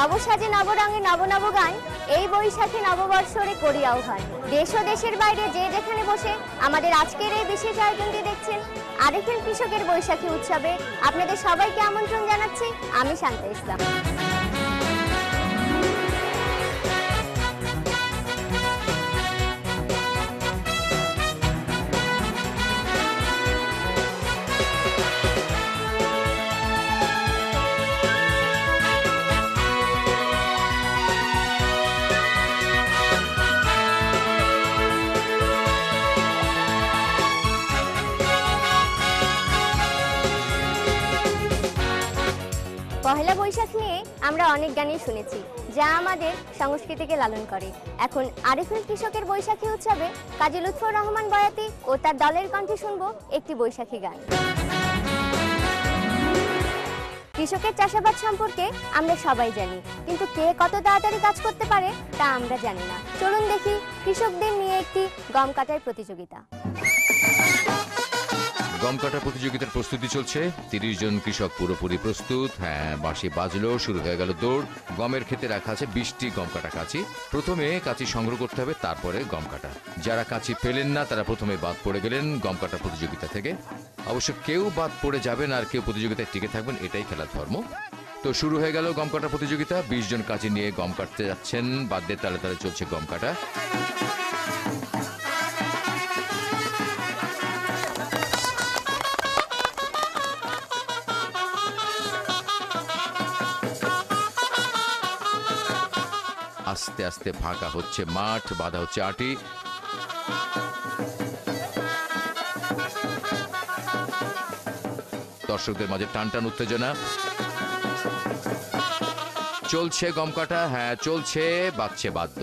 নবসাজে নবরঙে নবনব নব গান এই বৈশাখী নববর্ষরে করি আহ্বান। দেশ ও দেশের বাইরে যে যেখানে বসে, আমাদের আজকের এই বিশেষ আয়োজনটি দেখছেন আরেকজন কৃষকের বৈশাখী উৎসবে। আপনাদের সবাইকে আমন্ত্রণ জানাচ্ছি, আমি শান্ত ইসলাম। বৈশাখ নিয়ে আমরা অনেক গানই শুনেছি, যা আমাদের সংস্কৃতিকে লালন করে। এখন আরিফুল কৃষকের বৈশাখী উৎসবে কাজী লুৎফর রহমান বয়াতি ও তার দলের কণ্ঠে শুনব একটি বৈশাখী গান। কৃষকের চাষাবাদ সম্পর্কে আমরা সবাই জানি, কিন্তু কে কত তাড়াতাড়ি কাজ করতে পারে তা আমরা জানি না। চলুন দেখি কৃষকদের নিয়ে একটি গম কাটার প্রতিযোগিতা। গম কাটা প্রতিযোগিতার প্রস্তুতি চলছে। তিরিশ জন কৃষক পুরোপুরি প্রস্তুত। হ্যাঁ বাঁশি বাজলো, শুরু হয়ে গেল দৌড়। গমের ক্ষেতে রাখা আছে বিশটি গম কাটা কাঁচি। প্রথমে কাঁচি সংগ্রহ করতে হবে, তারপরে গম কাটা। যারা কাঁচি পেলেন না, তারা প্রথমে বাদ পড়ে গেলেন গম কাটা প্রতিযোগিতা থেকে। অবশ্য কেউ বাদ পড়ে যাবেন আর কেউ প্রতিযোগিতায় টিকে থাকবেন, এটাই খেলার ধর্ম। তো শুরু হয়ে গেল গম কাটা প্রতিযোগিতা। বিশ জন কাঁচি নিয়ে গম কাটতে যাচ্ছেন বাদ বাদ্যের তালে তালে চলছে গম কাটা। আস্তে ফাঁকা হচ্ছে মাঠ, বাঁধা হচ্ছে আটি। দর্শকদের মাঝে টান টান উত্তেজনা। চলছে গম কাটা হ্যাঁ চলছে বাচ্চে বাদ্য।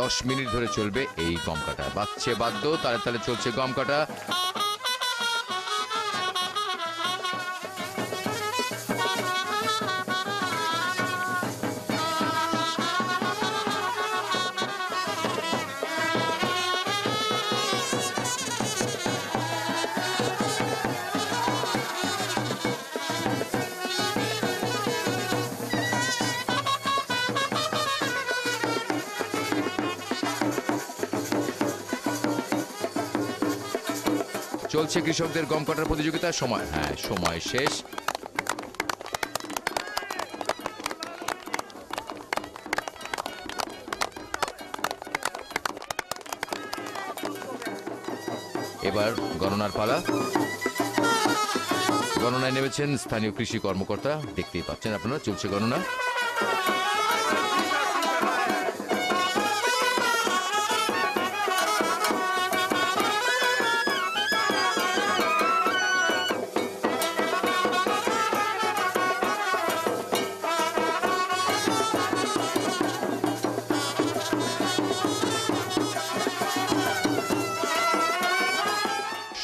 দশ মিনিট ধরে চলবে এই গম কাটা। বাচ্চে বাদ্য, তালে তালে চলছে গম চলছে কৃষকদের গম কাটার প্রতিযোগিতা সময়। হ্যাঁ সময় শেষ। এবার গণনার পালা। গণনায় নেমেছেন স্থানীয় কৃষি কর্মকর্তা। দেখতেই পাচ্ছেন আপনারা, চলছে গণনা।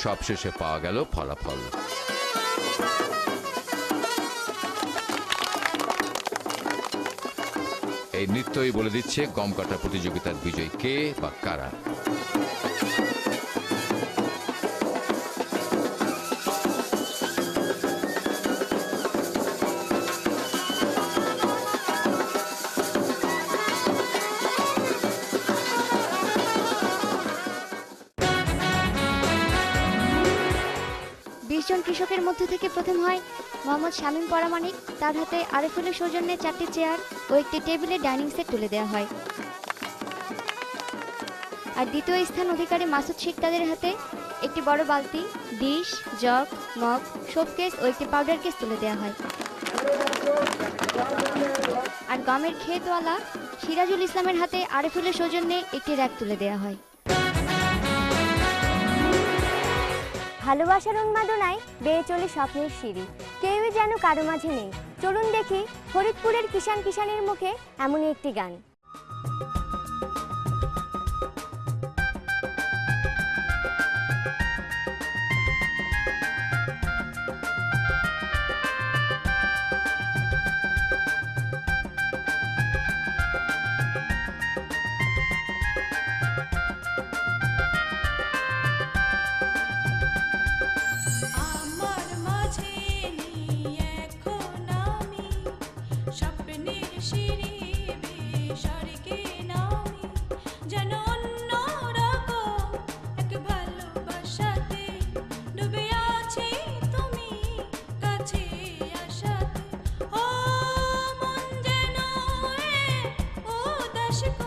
সবশেষে পাওয়া গেল ফলাফল। এই নৃত্যই বলে দিচ্ছে গম কাটা প্রতিযোগিতার বিজয় কে বা কারা? হয়। মোহাম্মদ শামীম পরামানিক তার হাতে আরেফুলের সৌজন্যে চারটি চেয়ার ও একটি টেবিলে ডাইনিং সেট তুলে দেওয়া হয়। আর দ্বিতীয় স্থান অধিকারী মাসুদ তাদের হাতে একটি বড় বালতি, ডিশ, জগ, মগ, শোপকেস ও একটি পাউডার কেস তুলে দেওয়া হয়। আর গমের ক্ষেতওয়ালা সিরাজুল ইসলামের হাতে আরেফুলের সৌজন্যে একটি র্যাক তুলে দেওয়া হয়। ভালোবাসার উন্মাদনায় বেয়ে চলে স্বপ্নের সিঁড়ি। কেউই যেন কারও মাঝে নেই। চলুন দেখি, ফরিদপুরের কিষান কিষানের মুখে এমনই একটি গান। should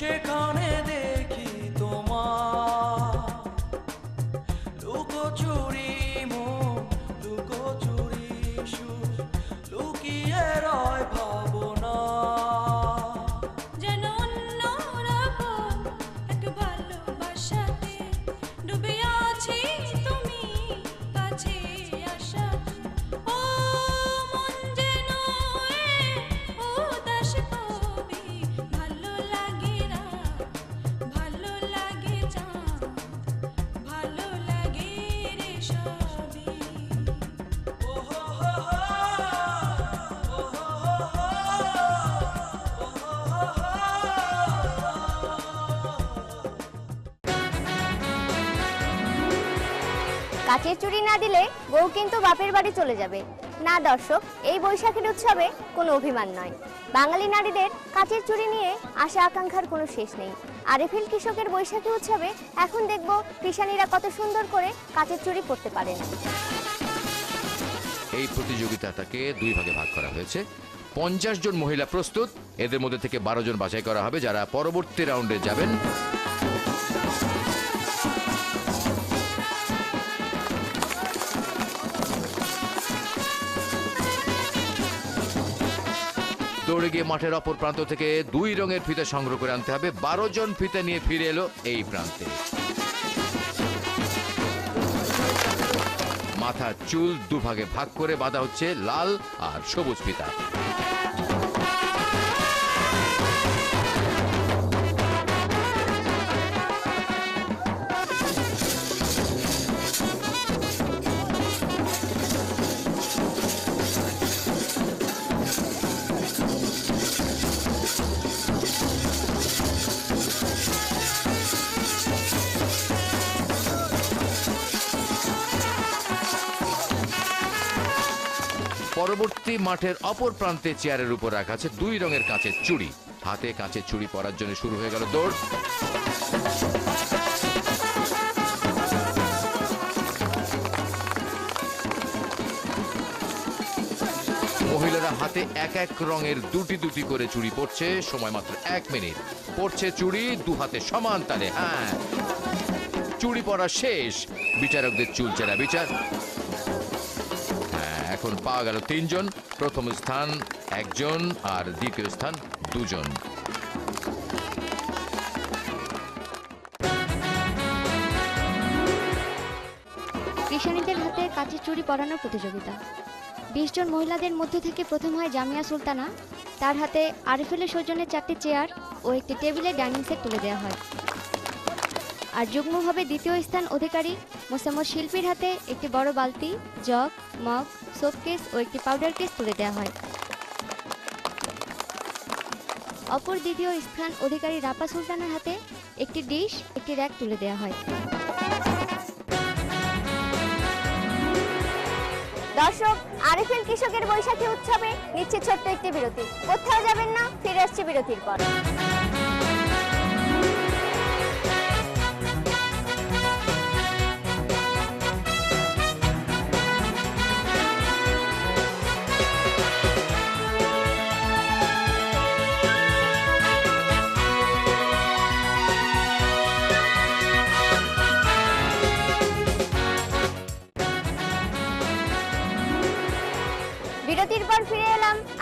Chicago. কাচের চুড়ি না দিলে বউ কিন্তু বাপের বাড়ি চলে যাবে। না দর্শক, এই বৈশাখীর উৎসবে কোনো অভিমান নয়। বাঙালি নারীদের কাচের চুড়ি নিয়ে আশা আকাঙ্ক্ষার কোনো শেষ নেই। আরেফিল কৃষকের বৈশাখী উৎসবে এখন দেখব কৃষানীরা কত সুন্দর করে কাচের চুড়ি করতে পারেন। এই প্রতিযোগিতাটাকে দুই ভাগে ভাগ করা হয়েছে। পঞ্চাশ জন মহিলা প্রস্তুত, এদের মধ্যে থেকে বারো জন বাছাই করা হবে যারা পরবর্তী রাউন্ডে যাবেন। দৌড়ে গিয়ে মাঠের অপর প্রান্ত থেকে দুই রঙের ফিতে সংগ্রহ করে আনতে হবে। বারো জন ফিতে নিয়ে ফিরে এলো এই প্রান্তে। মাথার চুল দুভাগে ভাগ করে বাঁধা হচ্ছে লাল আর সবুজ ফিতা। পরবর্তী মাঠের অপর প্রান্তে চেয়ারের উপর রাখা আছে দুই রঙের কাঁচের চুড়ি। হাতে কাঁচের চুড়ি পরার জন্য শুরু হয়ে গেল দৌড়। মহিলারা হাতে এক এক রঙের দুটি দুটি করে চুড়ি পড়ছে সময় মাত্র এক মিনিট। পড়ছে চুড়ি দু হাতে সমান তালে হ্যাঁ। চুড়ি পরা শেষ বিচারকদের চুলচেরা বিচার। হ্যাঁ, এখন পাওয়া গেল তিনজন, প্রথম স্থান একজন আর দ্বিতীয় স্থান দুজন। কৃষাণীদের হাতে কাচের চুড়ি পরানোর প্রতিযোগিতা। বিশ জন মহিলাদের মধ্য থেকে প্রথম হয় জামিয়া সুলতানা। তার হাতে আরিফুলের সৌজন্যে চারটি চেয়ার ও একটি টেবিলে ডাইনিং সেট তুলে দেওয়া হয়। আর যুগ্মভাবে দ্বিতীয় স্থান অধিকারী। মোসাম্মদ শিল্পীর হাতে একটি বড় বালতি, জগ, মগ সোপ কেস ও একটি পাউডার কেস তুলে দেওয়া হয়। অপর দ্বিতীয় স্থান অধিকারী রাপা সুলতানের হাতে একটি ডিশ, একটি র্যাক তুলে দেওয়া হয়। দর্শক আরএফএল কৃষকের বৈশাখী উৎসবে নিচ্ছে ছোট্ট একটি বিরতি। কোথাও যাবেন না, ফিরে আসছে বিরতির পর।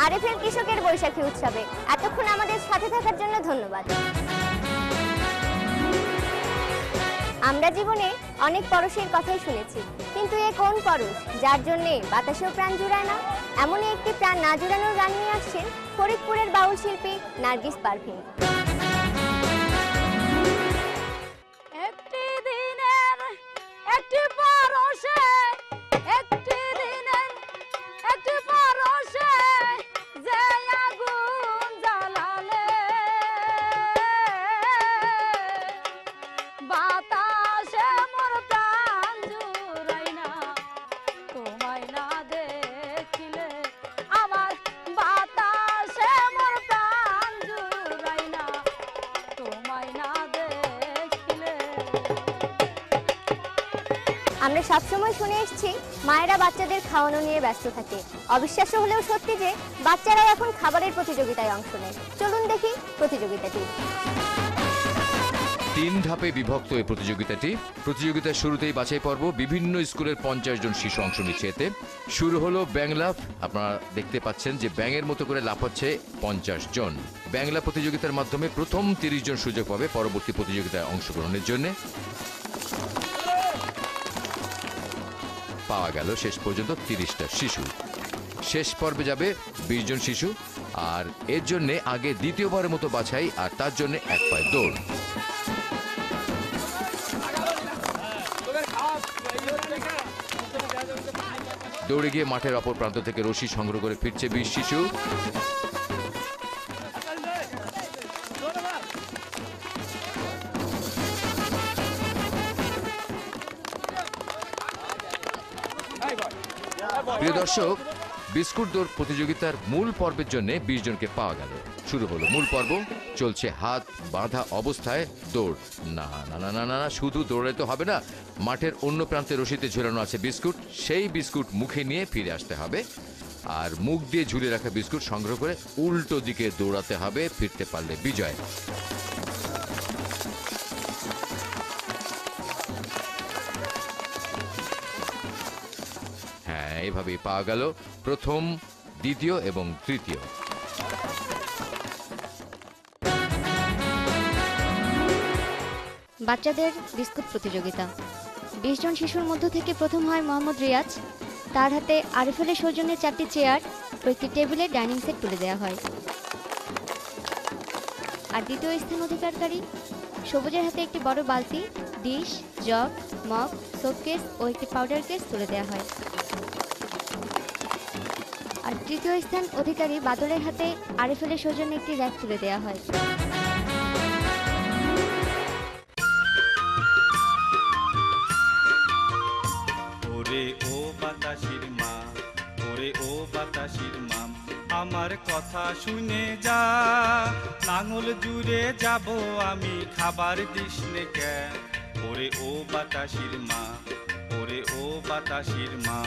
আরএফএল কৃষকের বৈশাখী উৎসবে। এতক্ষণ আমাদের সাথে থাকার জন্য ধন্যবাদ। আমরা জীবনে অনেক পরশের কথাই শুনেছি, কিন্তু এ কোন পরশ? যার জন্যে বাতাসেও প্রাণ জুড়ায় না, এমনই একটি প্রাণ না জুড়ানোর গান নিয়ে আসছেন ফরিদপুরের বাউল শিল্পী নার্গিস পারভিন। আমরা সবসময় শুনে এসেছি, মায়েরা বাচ্চাদের খাওয়ানো নিয়ে ব্যস্ত থাকে। অবিশ্বাস্য হলেও সত্যি যে, বাচ্চারাও এখন খাবারের প্রতিযোগিতায় অংশ নেয়। চলুন দেখি প্রতিযোগিতাটি। তিন ধাপে বিভক্ত এই প্রতিযোগিতাটি। প্রতিযোগিতার শুরুতেই বাছাই পর্ব, বিভিন্ন স্কুলের পঞ্চাশ জন শিশু অংশ নিচ্ছে এতে। শুরু হলো ব্যাংলাফ আপনারা দেখতে পাচ্ছেন যে ব্যাঙের মতো করে লাফাচ্ছে পঞ্চাশ জন। ব্যাংলা প্রতিযোগিতার মাধ্যমে প্রথম তিরিশ জন সুযোগ পাবে পরবর্তী প্রতিযোগিতায় অংশগ্রহণের জন্য। পাওয়া গেল শেষ পর্যন্ত তিরিশটা শিশু। শেষ পর্বে যাবে বিশ জন শিশু, আর এর জন্যে আগে দ্বিতীয়বারের মতো বাছাই, আর তার জন্য এক পায়ে দৌড়। দৌড়ে গিয়ে মাঠের অপর প্রান্ত থেকে রশি সংগ্রহ করে ফিরছে বিশ শিশু। দর্শক, বিস্কুট দৌড় প্রতিযোগিতার মূল পর্বের জন্য বিশ জনকে পাওয়া গেল। শুরু হলো মূল পর্ব, চলছে হাত বাঁধা অবস্থায় দৌড়। না না না না না না, শুধু দৌড়ালে তো হবে না, মাঠের অন্য প্রান্তে রশিতে ঝুলানো আছে বিস্কুট, সেই বিস্কুট মুখে নিয়ে ফিরে আসতে হবে। আর মুখ দিয়ে ঝুলে রাখা বিস্কুট সংগ্রহ করে উল্টো দিকে দৌড়াতে হবে, ফিরতে পারলে বিজয়। এইভাবেই পাওয়া গেল প্রথম, দ্বিতীয় এবং তৃতীয়। বাচ্চাদের বিস্কুট প্রতিযোগিতা। বিশ জন শিশুর মধ্য থেকে প্রথম হয় মোহাম্মদ রিয়াজ। তার হাতে আরিফেলের সৌজন্যে চারটি চেয়ার ও একটি টেবিলে ডাইনিং সেট তুলে দেওয়া হয়। আর দ্বিতীয় স্থান অধিকারকারী সবুজের হাতে একটি বড় বালতি, dish, jug, mug soap case ও একটি পাউডার কেস তুলে দেওয়া হয়। আর তৃতীয় স্থান অধিকারী বাদলের হাতে আরিফেলের সৌজন্যে একটি র্যাক তুলে দেওয়া হয়। ওরে ও বাতাসির মা, ওরে ও বাতাসির মা, আমার কথা শুনে যা। নাঙল জুড়ে যাব আমি, খাবার দিস কে? ওরে ও বাতাসির মা, ওরে ও বাতাসির মা।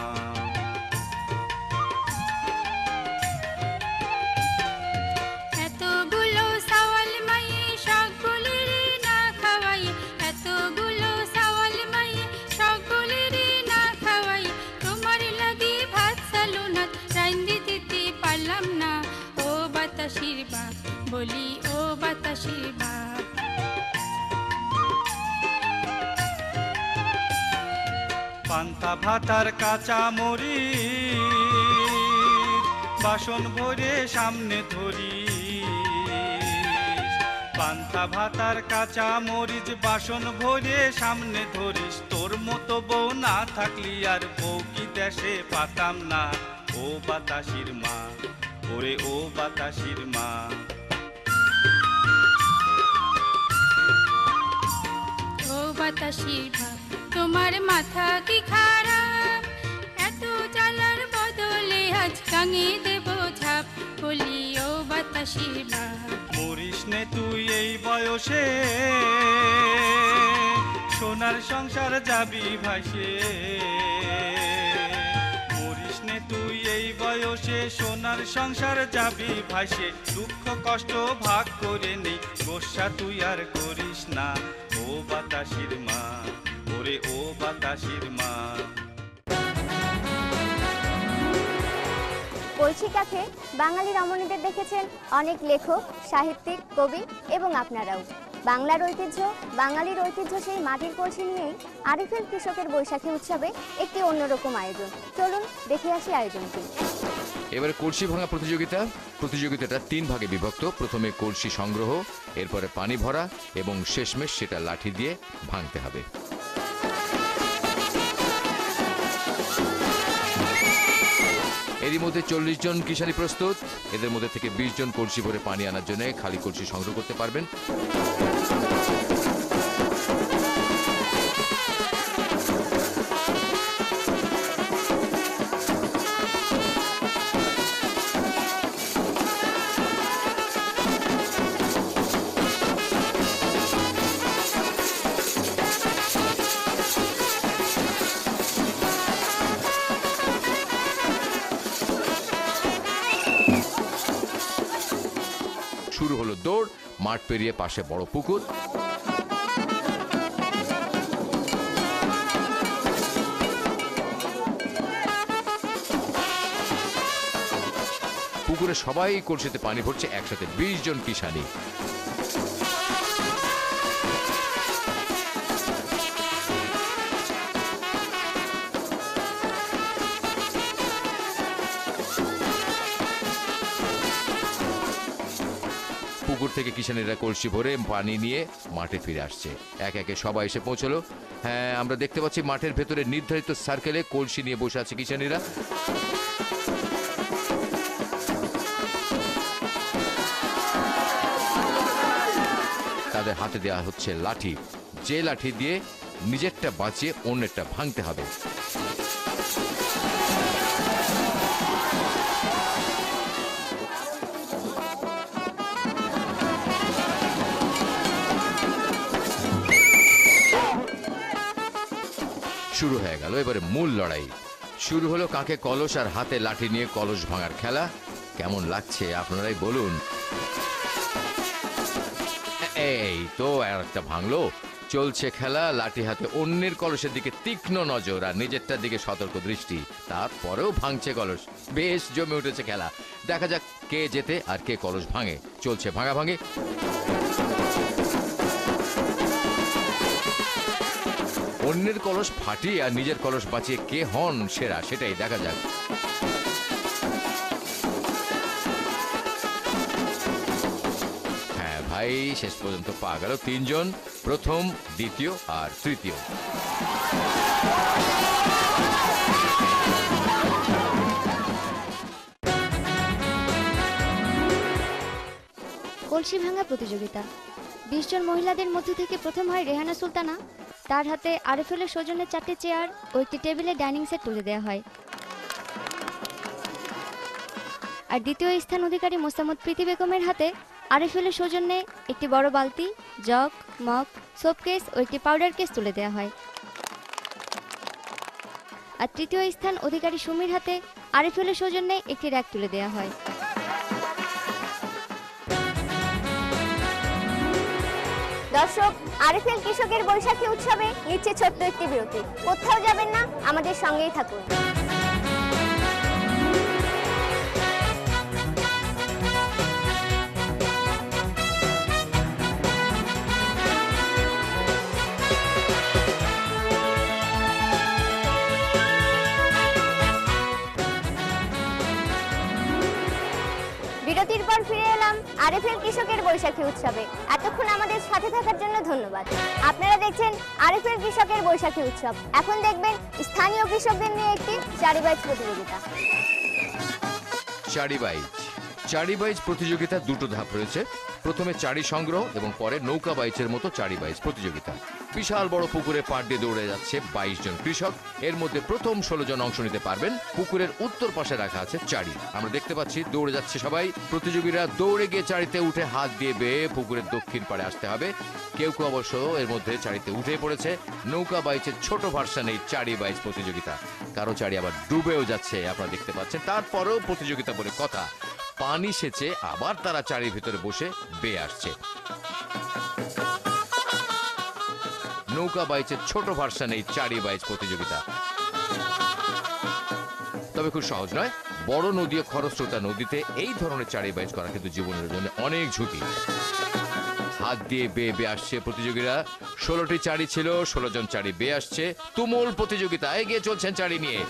পান্তা ভাতার কাঁচা মরি বাসন ভরে সামনে ধরি পান্তা ভাতার কাঁচা মরিচ বাসন ভরে সামনে ধরিস। তোর মতো বউ না থাকলি আর বউ কি দেশে পাতাম না। ও বাতাসির মা, ওরে ও বাতাসির মা। ও বাতাসির ভাব তোমার মাথা কি খারাপ? এত জ্বালার বদলে আজ কাঙে দেব ঝাপ বলি ও বাতাসির ভাব মরিস নে তুই এই বয়সে, সোনার সংসার যাবি ভাসে। মরিস নে তুই এই বয়সে, সোনার সংসার যাবি ভাসে। দুঃখ কষ্ট ভাগ করে নেই গোসা তুই আর করিস না, ও বাতাসির মা। ওরে ও বাতাসির মা কাঠে বাঙালি রমণীদের দেখেছেন অনেক লেখক সাহিত্যিক কবি এবং আপনারাও। বাংলার ঐতিহ্য বাঙালির ঐতিহ্য সেই মাটির কলসি নিয়েই আরিফেল কৃষকের বৈশাখী উৎসবে একটি অন্যরকম আয়োজন। চলুন দেখে আসি আয়োজনটি। এবারে কলসি ভাঙা প্রতিযোগিতা। প্রতিযোগিতাটা তিন ভাগে বিভক্ত। প্রথমে কলসি সংগ্রহ এরপরে পানি ভরা এবং শেষমেশ সেটা লাঠি দিয়ে ভাঙতে হবে। এরই মধ্যে চল্লিশ জন কিশারি প্রস্তুত। এদের মধ্যে থেকে বিশ জন কলসি ভরে পানি আনার জন্য খালি কলসি সংগ্রহ করতে পারবেন। মাঠ পেরিয়ে পাশে বড় পুকুর। পুকুরে সবাই কলসিতে পানি ভরছে একসাথে বিশ জন কিষানি থেকে কিষানীরা কলসি ভরে পানি নিয়ে মাঠে ফিরে আসছে। এক একে সবাই এসে পৌঁছলো। হ্যাঁ আমরা দেখতে পাচ্ছি মাঠের ভেতরে নির্ধারিত সার্কেলে কলসি নিয়ে বসে আছে কিষানীরা তাদের হাতে দেওয়া হচ্ছে লাঠি। যে লাঠি দিয়ে নিজেরটা বাঁচিয়ে অন্যেরটা ভাঙতে হবে। শুরু হয়ে গেল। এবারে মূল লড়াই। শুরু হলো কাকে কলস আর হাতে লাঠি নিয়ে কলস ভাঙার খেলা। কেমন লাগছে আপনারাই বলুন। এই তো আর একটা ভাঙলো। চলছে খেলা, লাঠি হাতে অন্যের কলসের দিকে তীক্ষ্ণ নজর আর নিজেরটার দিকে সতর্ক দৃষ্টি। তারপরেও ভাঙছে কলস। বেশ জমে উঠেছে খেলা। দেখা যাক কে জেতে আর কে কলস ভাঙে। চলছে ভাঙা ভাঙে অন্যের কলস ফাটিয়ে আর নিজের কলস বাঁচিয়ে কে হন সেরা, সেটাই দেখা যাক। হ্যাঁ ভাই, শেষ পর্যন্ত পা গেল তিনজন, প্রথম, দ্বিতীয় আর তৃতীয়। কলসি ভাঙা প্রতিযোগিতা। বিশ জন মহিলাদের মধ্যে থেকে প্রথম হয় রেহানা সুলতানা তার হাতে আরএফএলের সৌজন্যে চারটি চেয়ার ও একটি টেবিলে ডাইনিং সেট তুলে দেওয়া হয়। আর দ্বিতীয় স্থান অধিকারী মোসাম্মদ প্রীতি বেগমের হাতে আরএফএলের সৌজন্যে একটি বড় বালতি, জগ, মগ সোপ কেস ও একটি পাউডার কেস তুলে দেওয়া হয়। আর তৃতীয় স্থান অধিকারী সুমির হাতে আরএফএলের সৌজন্যে একটি র্যাক তুলে দেওয়া হয়। দর্শক আরিফেল কৃষকের বৈশাখী উৎসবে নিচ্ছে ছোট্ট একটি বিরতি। কোথাও যাবেন না, আমাদের সঙ্গেই থাকুন। আরএফএল কৃষকের বৈশাখী উৎসবে। এতক্ষণ আমাদের সাথে থাকার জন্য ধন্যবাদ। আপনারা দেখছেন আরএফএল কৃষকের বৈশাখী উৎসব। এখন দেখবেন স্থানীয় কৃষকদের নিয়ে একটি চারিবাইজ প্রতিযোগিতা। চারিবাইজ। চারিবাইজ প্রতিযোগিতা দুটো ধাপ রয়েছে। প্রথমে চারি সংগ্রহ এবং পরে নৌকা বাইচের মতো চারিবাইজ প্রতিযোগিতা। বিশাল বড় পুকুরে পাড় দিয়ে দৌড়ে যাচ্ছে বাইশ জন কৃষক। এর মধ্যে প্রথম ষোলো জন অংশ নিতে পারবেন। পুকুরের উত্তর পাশে রাখা আছে চারি। আমরা দেখতে পাচ্ছি দৌড়ে যাচ্ছে সবাই। প্রতিযোগীরা দৌড়ে গিয়ে চারিতে উঠে হাত দিয়ে বেয়ে পুকুরের দক্ষিণ পাড়ে আসতে হবে। কেউ কেউ অবশ্য এর মধ্যে চারিতে উঠে পড়েছে। নৌকা বাইচের ছোট ভার্সান এই চারি বাইচ প্রতিযোগিতা। কারও চারি আবার ডুবেও যাচ্ছে, আপনারা দেখতে পাচ্ছেন। তারপরেও প্রতিযোগিতা বলে কথা। পানি সেচে আবার তারা চারির ভিতরে বসে বেয়ে আসছে। নৌকা বাইচের ছোট ভার্সান এই চারি বাইচ প্রতিযোগিতা। তবে খুব সহজ নয়, বড় নদী ও খরস্রোতা নদীতে এই ধরনের চারি বাইচ করা কিন্তু জীবনের জন্য অনেক ঝুঁকি। হাত দিয়ে বেয়ে বেয়ে আসছে প্রতিযোগীরা। ষোলোটি চারি ছিল, ষোলো জন চারি বেয়ে আসছে। তুমুল প্রতিযোগিতা, এগিয়ে চলছেন চারি নিয়ে।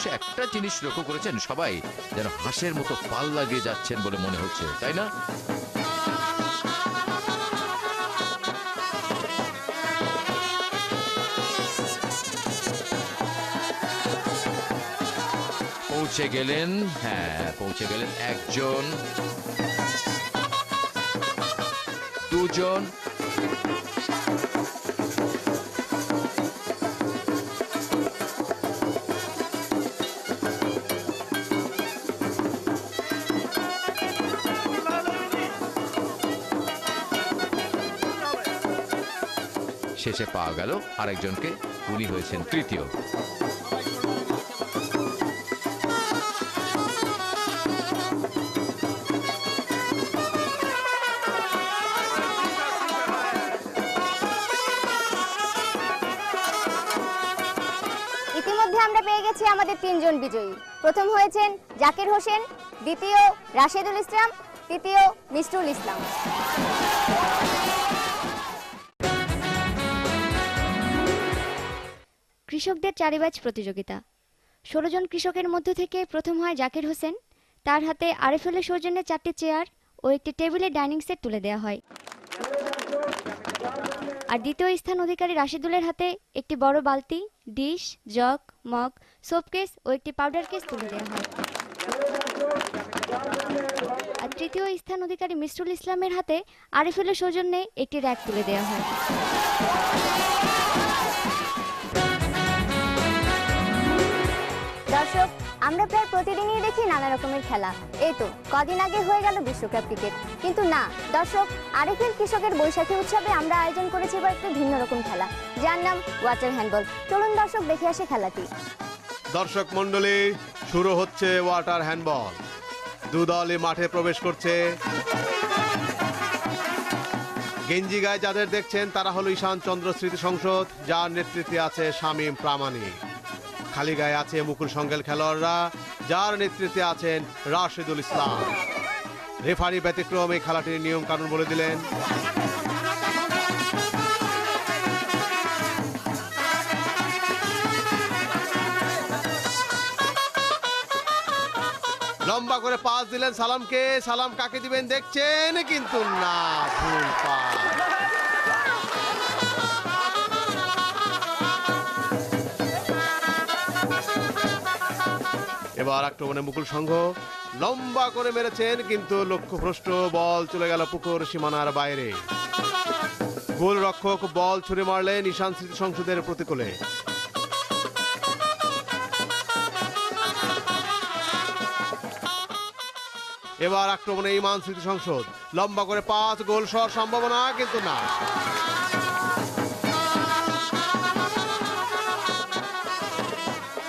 অবশ্য একটা জিনিস লক্ষ্য করেছেন সবাই, যেন হাঁসের মতো পাল লাগিয়ে যাচ্ছেন বলে মনে হচ্ছে, তাই না? পৌঁছে গেলেন হ্যাঁ পৌঁছে গেলেন একজন, দুজন শেষে পাওয়া গেল। আরেকজনকে উনি হয়েছেন তৃতীয়। আমরা পেয়ে গেছি আমাদের তিনজন বিজয়ী। প্রথম হয়েছেন জাকির হোসেন, দ্বিতীয় রাশেদুল ইসলাম, তৃতীয় মিস্টুল ইসলাম। কৃষকদের চারিবাজ প্রতিযোগিতা। ষোলো জন কৃষকের মধ্য থেকে প্রথম হয় জাকির হোসেন। তার হাতে আরএফএলের সৌজন্যে চারটি চেয়ার ও একটি টেবিলে ডাইনিং সেট তুলে দেওয়া হয়। আর দ্বিতীয় স্থান অধিকারী রাশিদুলের হাতে একটি বড় বালতি, dish, jug, mug soap case ও একটি পাউডার কেস তুলে দেওয়া হয়। আর তৃতীয় স্থান অধিকারী মিস্টুল ইসলামের হাতে আরিফুলের সৌজন্যে একটি র্যাক তুলে দেওয়া হয়। আমরা প্রায় প্রতিদিনই দেখি নানা রকমের খেলা। এই তো, কদিন আগে হয়ে গেল বিশ্বকাপ ক্রিকেট। কিন্তু না, দর্শক আরেফেল কৃষকের বৈশাখী উৎসবে আমরা আয়োজন করেছি এবার একটু ভিন্ন রকম খেলা। যার নাম ওয়াটার হ্যান্ডবল চলুন দর্শক, দেখে আসে খেলাটি। দর্শক মণ্ডলী, শুরু হচ্ছে ওয়াটার হ্যান্ডবল দু দলই মাঠে প্রবেশ করছে। গেঞ্জি গায়ে যাদের দেখছেন, তারা হলো ঈশান চন্দ্র স্মৃতি সংসদ, যার নেতৃত্বে আছে শামীম প্রামাণিক। খালি গায়ে আছে মুকুল সঙ্গেল খেলোয়াড়রা, যার নেতৃত্বে আছেন রাশেদুল ইসলাম। রেফারি ব্যতিক্রম এই খেলাটির নিয়ম কানুন বলে দিলেন। লম্বা করে পাস দিলেন সালামকে। সালাম কাকে দিবেন দেখছেন কিন্তু না, ভুল পাস। এবার আক্রমণে মুকুল সংঘ লম্বা করে মেরেছেন, কিন্তু লক্ষ্যভ্রষ্ট বল চলে গেল পুকুর সীমানার বাইরে। গোল রক্ষক বল ছুড়ে মারলেন ঈশান স্মৃতি সংসদের প্রতিকূলে। এবার আক্রমণে ইমান স্মৃতি সংসদ। লম্বা করে পাঁচ, গোল সহ সম্ভাবনা, কিন্তু না।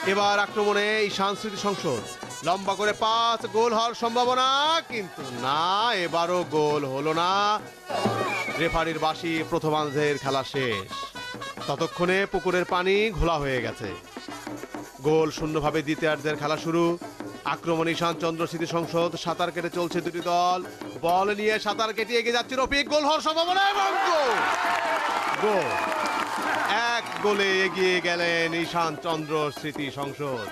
এবার আক্রমণে এই সাংস্কৃতিক সংসদ। লম্বা করে পাঁচ, গোল হওয়ার সম্ভাবনা, কিন্তু না, এবারও গোল হলো না। রেফারির বাসি প্রথমার্ধের খেলা শেষ। ততক্ষণে পুকুরের পানি ঘোলা হয়ে গেছে। গোল শূন্যভাবে দ্বিতীয়ার্ধের খেলা শুরু। আক্রমণ ঈশান চন্দ্র স্মৃতি সংসদ সাঁতার কেটে চলছে দুটি দল। বল নিয়ে সাঁতার কেটে এগিয়ে যাচ্ছে রফিক, গোল হওয়ার সম্ভাবনা এবং গোল। গোল। গোলে এগিয়ে গেলেন ঈশান চন্দ্র স্মৃতি সংসদ।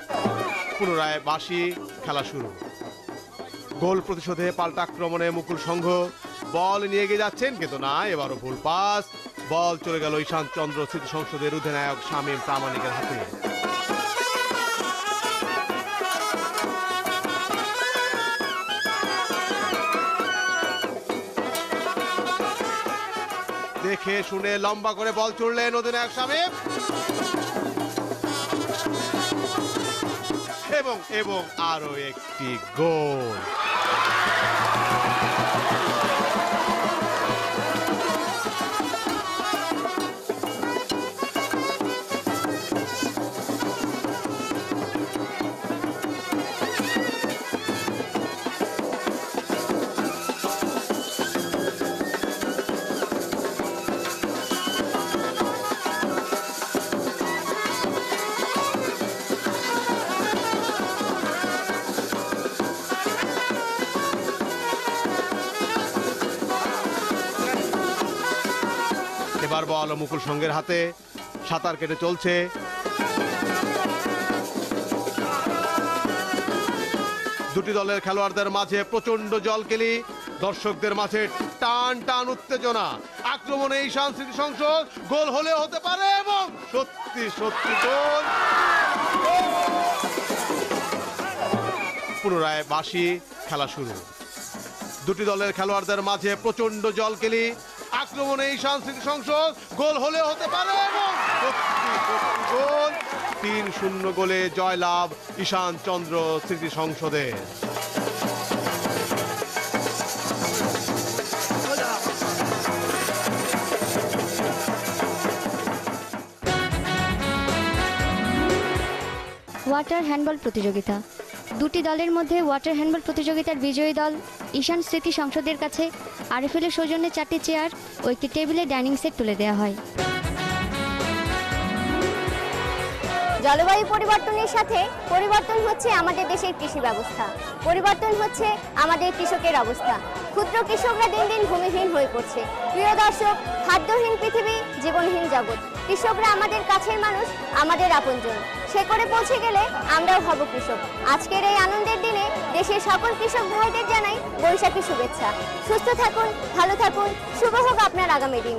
পুনরায় বাসি খেলা শুরু। গোল প্রতিশোধে পাল্টা আক্রমণে মুকুল সংঘ। বল নিয়ে গিয়ে যাচ্ছেন কিন্তু না এবারও ভুল পাস। বল চলে গেল ঈশান চন্দ্র স্মৃতি সংসদের অধিনায়ক শামীম প্রামাণিকের হাতে। দেখে শুনে লম্বা করে বল ছুড়লেন অধিনায়ক সাহেব এবং এবং আরও একটি গোল। এবার বল মুকুল সঙ্গের হাতে। সাঁতার কেটে চলছে। দুটি দলের খেলোয়াড়দের মাঝে প্রচণ্ড জলকেলি। দর্শকদের মাঝে টান টান উত্তেজনা। আক্রমণে এই সাংস্কৃতিক সংসদ। গোল হলে হতে পারে এবং সত্যি সত্যি গোল। পুনরায় বাসি খেলা শুরু। দুটি দলের খেলোয়াড়দের মাঝে প্রচণ্ড জলকেলি। আক্রমণে ঈশান স্মৃতি সংসদ গোল হলে হতে পারে গোল তিন শূন্য গোলে জয়লাভ ঈশান চন্দ্র স্মৃতি ওয়াটার হ্যান্ডবল প্রতিযোগিতা। দুটি দলের মধ্যে ওয়াটার হ্যান্ডবল প্রতিযোগিতার বিজয়ী দল ঈশান স্মৃতি সংসদের কাছে আরএফএলের সৌজন্যে চারটি চেয়ার ও একটি টেবিলে ডাইনিং সেট তুলে দেওয়া হয়। জলবায়ু পরিবর্তনের সাথে পরিবর্তন হচ্ছে আমাদের দেশের কৃষি ব্যবস্থা। পরিবর্তন হচ্ছে আমাদের কৃষকের অবস্থা। ক্ষুদ্র কৃষকরা দিন দিন ভূমিহীন হয়ে পড়ছে। প্রিয় দর্শক, খাদ্যহীন পৃথিবী জীবনহীন জগৎ। কৃষকরা আমাদের কাছের মানুষ, আমাদের আপনজন। সে করে পৌঁছে গেলে আমরাও হব কৃষক। আজকের এই আনন্দের দিনে দেশের সকল কৃষক ভাইদের জানাই বৈশাখী শুভেচ্ছা। সুস্থ থাকুন, ভালো থাকুন, শুভ হোক আপনার আগামী দিন।